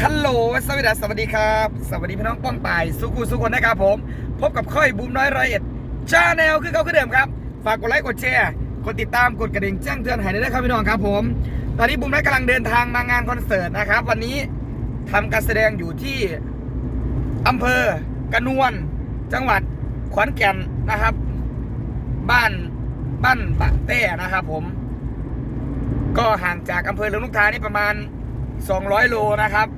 คัลโหลสวัสดีสวัสดีครับ สวัสดีพี่น้องป้องปายสุขุสุคนนะครับผม พบกับค่อยบูมน้อยร้อยเอ็ดชาแนลคือเขาคือเดิมครับ ฝากกดไลค์กดแชร์กดติดตามกดกระดิ่งแจ้งเตือนให้ด้วยครับพี่น้องครับผม ตอนนี้บูมน้อยกำลังเดินทางมางานคอนเสิร์ตนะครับ วันนี้ทำการแสดงอยู่ที่อำเภอกระนวน จังหวัดขอนแก่นนะครับ บ้านบ้านปะเต้นะครับผม ก็ห่างจากอำเภอเลืองลูกทานี่ประมาณ 200 โลนะครับ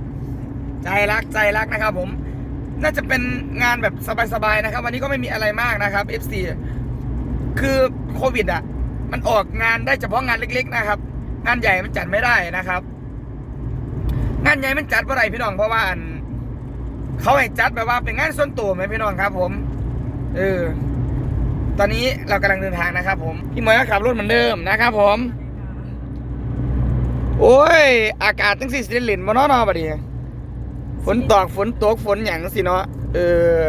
ใจรักใจรักนะครับ ผมน่าจะเป็นงานแบบสบายๆนะครับ วันนี้ก็ไม่มีอะไรมากนะครับ FC คือโควิดอะ มันออกงานได้เฉพาะงานเล็ก ๆ นะครับ งานใหญ่มันจัดไม่ได้นะครับ งานใหญ่มันจัดเมื่อไรพี่น้องเพราะว่าอันเขาให้จัดแบบว่าเป็นงานส่วนตัวไหมพี่น้องครับ ผมเออตอนนี้เรากำลังเดินทางนะครับ ผมพี่มวยก็ขับรถเหมือนเดิมนะครับ ผม โอ้ย อากาศตั้งสี่สิบเหรียญมาเนาะเนาะบัดนี้ ฝนตกฝนตกฝนหยังสิเนาะเออ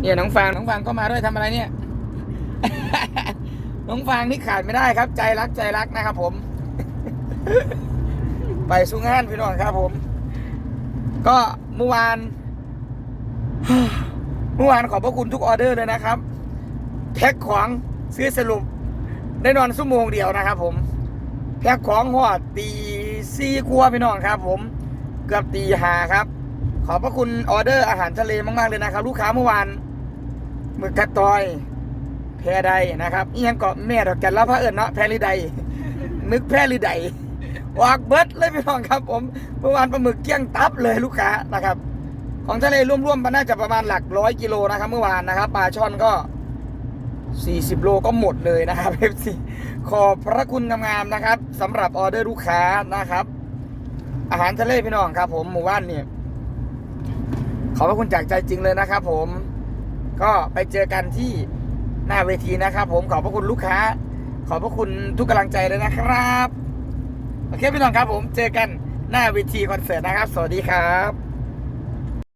เนี่ยน้องฟางน้องฟางก็มาด้วยทำอะไรเนี่ย น้องฟางนี่ขาดไม่ได้ครับ ใจรักใจรักนะครับผม ไปสู้งานพี่น้องครับผม ก็เมื่อวานเมื่อวานขอบพระคุณทุกออเดอร์เลยนะครับแพ็คของซื้อสรุปได้นอนชั่วโมงเดียวนะครับผมแพ็คของหอดตีสี่ครัวพี่น้องครับผม เกือบตีหาครับ ขอบพระคุณออเดอร์อาหารทะเลมาก ๆ เลยนะครับ ลูกค้าเมื่อวานหมึกกระตอยแพรใดนะครับอียังเกาะแม่ดอกแก่นแล้วพระเอิญเนาะแพรลิใดนึกแพรลิใดวากเบิร์ดเลยพี่น้องครับ ผมเมื่อวานปลาหมึกเกี้ยงตับเลยลูกค้านะครับ ของทะเลร่วมๆมันน่าจะประมาณหลักร้อยกิโลนะครับ เมื่อวานนะครับปลาช่อนก็ 40 โลก็หมดเลยนะครับ FC ขอบพระคุณงามๆนะครับสำหรับออเดอร์ลูกค้านะครับ อาหารทะเลพี่น้องครับ ผมหมู่บ้านเนี่ยขอบพระคุณจากใจจริงเลยนะครับผมก็ไปเจอกันที่หน้าเวทีนะครับ ผมขอบพระคุณลูกค้า ขอบพระคุณทุกกำลังใจเลยนะครับโอเคพี่น้องครับ ผมเจอกันหน้าเวทีคอนเสิร์ตนะครับ สวัสดีครับ